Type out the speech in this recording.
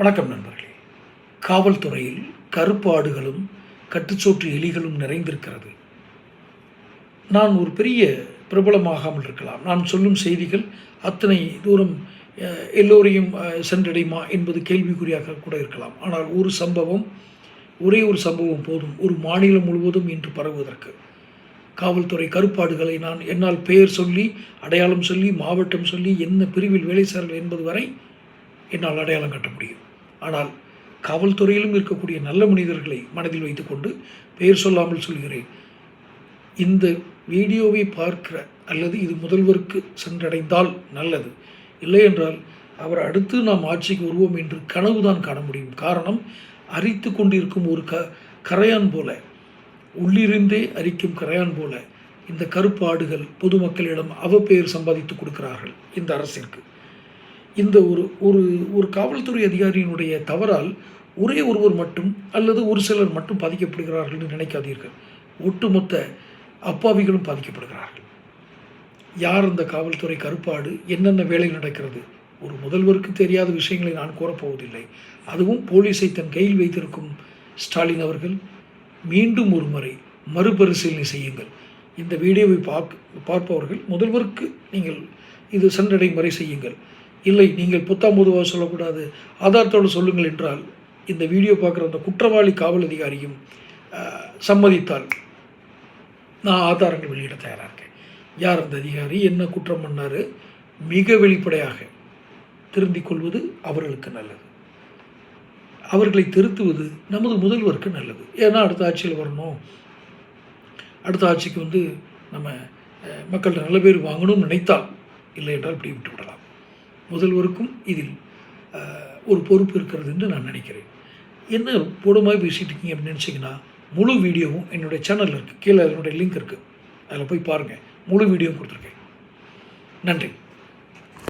வணக்கம் நண்பர்களே. காவல்துறையில் கருப்பாடுகளும் கட்டுச்சோற்று எலிகளும் நிறைந்திருக்கிறது. நான் ஒரு பெரிய பிரபலமாகாமல் இருக்கலாம். நான் சொல்லும் செய்திகள் அத்தனை தூரம் எல்லோரையும் சென்றடையுமா என்பது கேள்விக்குறியாக கூட இருக்கலாம். ஆனால் ஒரு சம்பவம் ஒரே ஒரு சம்பவம் போதும். ஒரு மாநிலம் முழுவதும் இன்று பரவுவதற்கு. காவல்துறை கருப்பாடுகளை நான் என்னால் பெயர் சொல்லி அடையாளம் சொல்லி மாவட்டம் சொல்லி என்ன பிரிவில் வேலை செய்கிறார்கள் என்பது வரை என்னால் அடையாளம் காட்ட முடியும். ஆனால் காவல்துறையிலும் இருக்கக்கூடிய நல்ல மனிதர்களை மனதில் வைத்துக்கொண்டு பெயர் சொல்லாமல் சொல்கிறேன். இந்த வீடியோவை பார்க்கிற அல்லது இது முதல்வருக்கு சென்றடைந்தால் நல்லது. இல்லை என்றால் அவர் அடுத்து நாம் ஆட்சிக்கு வருவோம் என்று கனவுதான் காண முடியும். காரணம் அரித்து கொண்டிருக்கும் ஒரு க கரையான் போல உள்ளிருந்தே அரிக்கும் கரையான் போல இந்த கருப்பு ஆடுகள் பொதுமக்களிடம் அவப்பெயர் சம்பாதித்து கொடுக்கிறார்கள் இந்த அரசிற்கு. இந்த ஒரு ஒரு ஒரு காவல்துறை அதிகாரியினுடைய தவறால் ஒரே ஒருவர் மட்டும் அல்லது ஒரு சிலர் மட்டும் பாதிக்கப்படுகிறார்கள் என்று நினைக்காதீர்கள். ஒட்டுமொத்த அப்பாவிகளும் பாதிக்கப்படுகிறார்கள். யார் அந்த காவல்துறை கருப்பாடு? என்னென்ன வேலை நடக்கிறது? ஒரு முதல்வருக்கு தெரியாத விஷயங்களை நான் கூறப்போவதில்லை. அதுவும் போலீஸை தன் கையில் வைத்திருக்கும் ஸ்டாலின் அவர்கள். மீண்டும் ஒரு முறை மறுபரிசீலனை செய்யுங்கள். இந்த வீடியோவை பார்க்க பார்ப்பவர்கள் முதல்வருக்கு நீங்கள் இது சென்றடையும் வரை செய்யுங்கள். இல்லை நீங்கள் புத்தாம் பொதுவாக சொல்லக்கூடாது. ஆதாரத்தோடு சொல்லுங்கள் என்றால் இந்த வீடியோ பார்க்குற அந்த குற்றவாளி காவல் அதிகாரியும் சம்மதித்தால் நான் ஆதாரங்கள் வெளியிட தயாராக இருக்கேன். யார் அந்த அதிகாரி? என்ன குற்றம் பண்ணார்? மிக வெளிப்படையாக திருந்திக் கொள்வது அவர்களுக்கு நல்லது. அவர்களை திருத்துவது நமது முதல்வருக்கு நல்லது. ஏன்னா அடுத்த ஆட்சியில் வரணும். அடுத்த ஆட்சிக்கு வந்து நம்ம மக்கள்கிட்ட நல்ல பேர் வாங்கணும்னு நினைத்தால் இல்லை என்றால் இப்படி விட்டு விடலாம் முதல்வருக்கும் இதில் ஒரு பொறுப்பு இருக்கிறது என்று நான் நினைக்கிறேன். என்ன போடமாக பேசிகிட்டு இருக்கீங்க அப்படின்னு நினச்சிங்கன்னா முழு வீடியோவும் என்னுடைய சேனலில் இருக்குது கீழே என்னுடைய லிங்க் இருக்குது அதில் போய் பாருங்கள் முழு வீடியோவும் கொடுத்துருக்கேன். நன்றி.